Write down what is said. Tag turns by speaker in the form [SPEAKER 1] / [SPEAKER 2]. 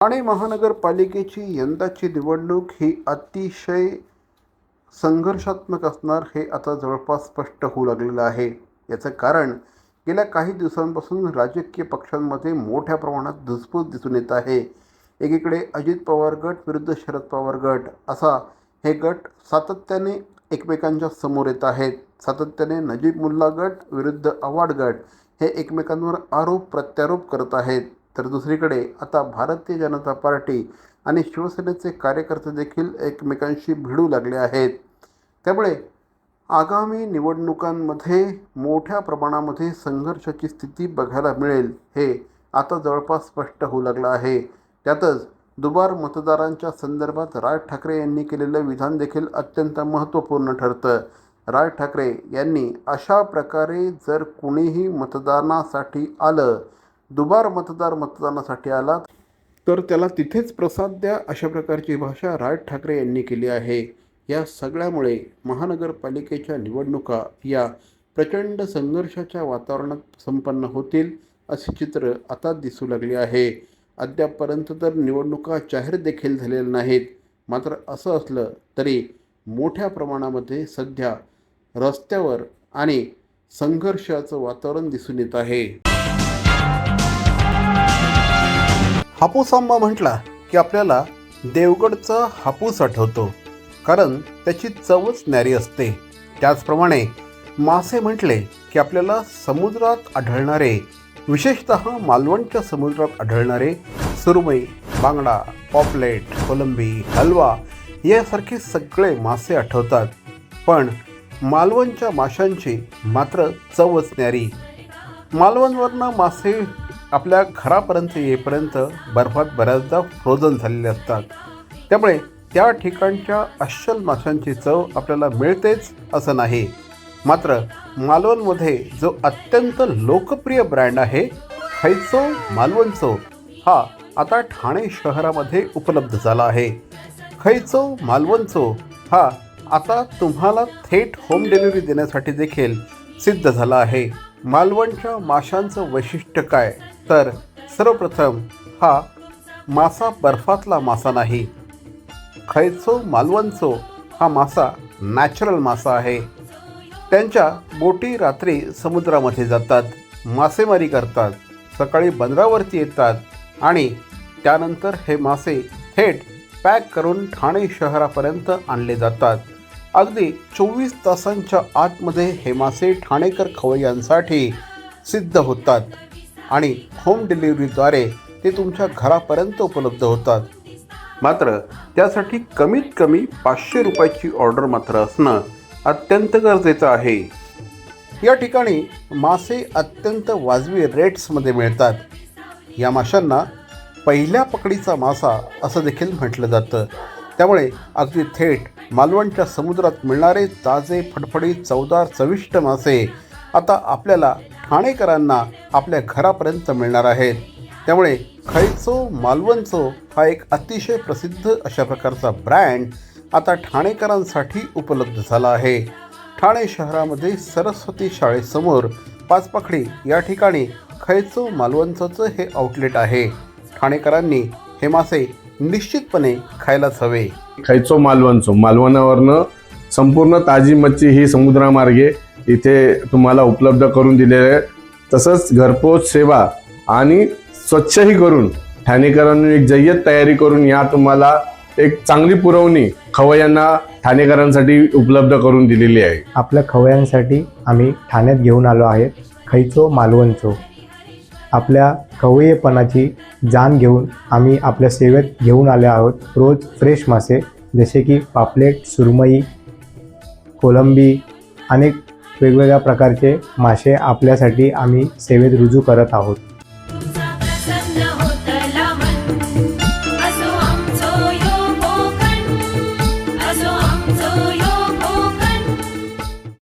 [SPEAKER 1] ठाणे महानगरपालिकेची यंदाची निवडणूक ही अतिशय संघर्षात्मक असणार हे आता जवळपास स्पष्ट होऊ लागलेलं आहे. याचं कारण गेल्या काही दिवसांपासून राजकीय पक्षांमध्ये मोठ्या प्रमाणात धुसफूस दिसून येत आहे. एकीकडे अजित पवार गट विरुद्ध शरद पवार गट असा हे गट सातत्याने एकमेकांच्या समोर येत आहेत. सातत्याने नजीब मुल्ला गट विरुद्ध आव्हाड गट हे एकमेकांवर आरोप प्रत्यारोप करत आहेत. तर दुसरीकडे आता भारतीय जनता पार्टी आणि शिवसेनेचे कार्यकर्ते देखील एकमेकांशी भिडू लागले आहेत. त्यामुळे आगामी निवडणुकांमध्ये मोठ्या प्रमाणामध्ये संघर्षाची स्थिती बघायला मिळेल हे आता जवळपास स्पष्ट होऊ लागलं आहे. त्यातच दुबार मतदारांच्या संदर्भात राज ठाकरे यांनी केलेलं विधान देखील अत्यंत महत्त्वपूर्ण ठरतं. राज ठाकरे यांनी अशा प्रकारे जर कुणीही मतदानासाठी आलं दुबार मतदार मतदानासाठी आला तर त्याला तिथेच प्रसाद द्या अशा प्रकारची भाषा राज ठाकरे यांनी केली आहे. या सगळ्यामुळे महानगरपालिकेच्या निवडणुका या प्रचंड संघर्षाच्या वातावरणात संपन्न होतील असे चित्र आता दिसू लागले आहे. अद्यापपर्यंत तर निवडणुका जाहीर देखील झालेल्या नाहीत. मात्र असं असलं तरी मोठ्या प्रमाणामध्ये सध्या रस्त्यावर आणि संघर्षाचं वातावरण दिसून येत आहे. हापूस आंबा म्हटला की आपल्याला देवगडचा हापूस आठवतो. कारण त्याची चवच न्यारी असते. त्याचप्रमाणे मासे म्हटले की आपल्याला समुद्रात आढळणारे विशेषत मालवणच्या समुद्रात आढळणारे सुरमई बांगडा पॉपलेट कोलंबी हलवा यासारखे सगळे मासे आठवतात. पण मालवणच्या माशांची मात्र चवच न्यारी. मालवणवरनं मासे आपल्या घरापर्यंत येईपर्यंत बर्फात बऱ्याचदा फ्रोझन झालेले असतात. त्यामुळे त्या ठिकाणच्या अस्सल माशांची चव आपल्याला मिळतेच असं नाही. मात्र मालवणमध्ये जो अत्यंत लोकप्रिय ब्रँड आहे खैचो मालवणचो हा आता ठाणे शहरामध्ये उपलब्ध झाला आहे. खैचो मालवणचो हा आता तुम्हाला थेट होम डिलिव्हरी देण्यासाठी देखील सिद्ध झाला आहे. मालवणच्या माशांचं वैशिष्ट्य काय? तर सर्वप्रथम हा मासा बर्फातला मासा नाही. खैचो मालवणचो हा मासा नॅचरल मासा आहे. त्यांच्या बोटी रात्री समुद्रामध्ये जातात मासेमारी करतात सकाळी बंदरावरती येतात आणि त्यानंतर हे मासे थेट पॅक करून ठाणे शहरापर्यंत आणले जातात. अगदी चोवीस तासांच्या आतमध्ये हे मासे ठाणेकर खवय्यांसाठी सिद्ध होतात आणि होम डिलिव्हरीद्वारे ते तुमच्या घरापर्यंत उपलब्ध होतात. मात्र त्यासाठी कमीत कमी पाचशे रुपयाची ऑर्डर मात्र असणं अत्यंत गरजेचं आहे. या ठिकाणी मासे अत्यंत वाजवी रेट्समध्ये मिळतात. या माशांना पहिल्या पकडीचा मासा असं देखील म्हटलं जातं. त्यामुळे अगदी थेट मालवणच्या समुद्रात मिळणारे ताजे फडफडीत चवदार चविष्ट मासे आता आपल्याला ठाणेकरांना आपल्या घरापर्यंत मिळणार आहेत. त्यामुळे खैचो मालवणचो हा एक अतिशय प्रसिद्ध अशा प्रकारचा ब्रँड आता ठाणेकरांसाठी उपलब्ध झाला आहे. ठाणे शहरामध्ये सरस्वती शाळेसमोर पाचपाखडी या ठिकाणी खैचो मालवणचं हे आउटलेट आहे. ठाणेकरांनी हे मासे निश्चितपणे खायलाच हवे.
[SPEAKER 2] खायचो मालवणचो. मालवणावरनं संपूर्ण ताजी मच्छी ही समुद्रामार्गे इथे तुम्हाला उपलब्ध करून दिलेली आहे. तसंच घरपोच सेवा आणि स्वच्छही करून ठाणेकरांनी एक जय्यत तयारी करून या तुम्हाला एक चांगली पुरवणी खवय्यांना ठाणेकरांसाठी उपलब्ध करून दिलेली आहे.
[SPEAKER 3] आपल्या खवयांसाठी आम्ही ठाण्यात घेऊन आलो आहे खैचो मालवणचो. आपल्या खवय्येपणाची जाण घेऊन आम्ही आपल्या सेवेत घेऊन आले आहोत. रोज फ्रेश मासे जसे की पापलेट सुरमई कोलंबी अनेक वेगवेगळ्या प्रकारचे मासे आपल्यासाठी आम्ही सेवेत रुजू करत आहोत.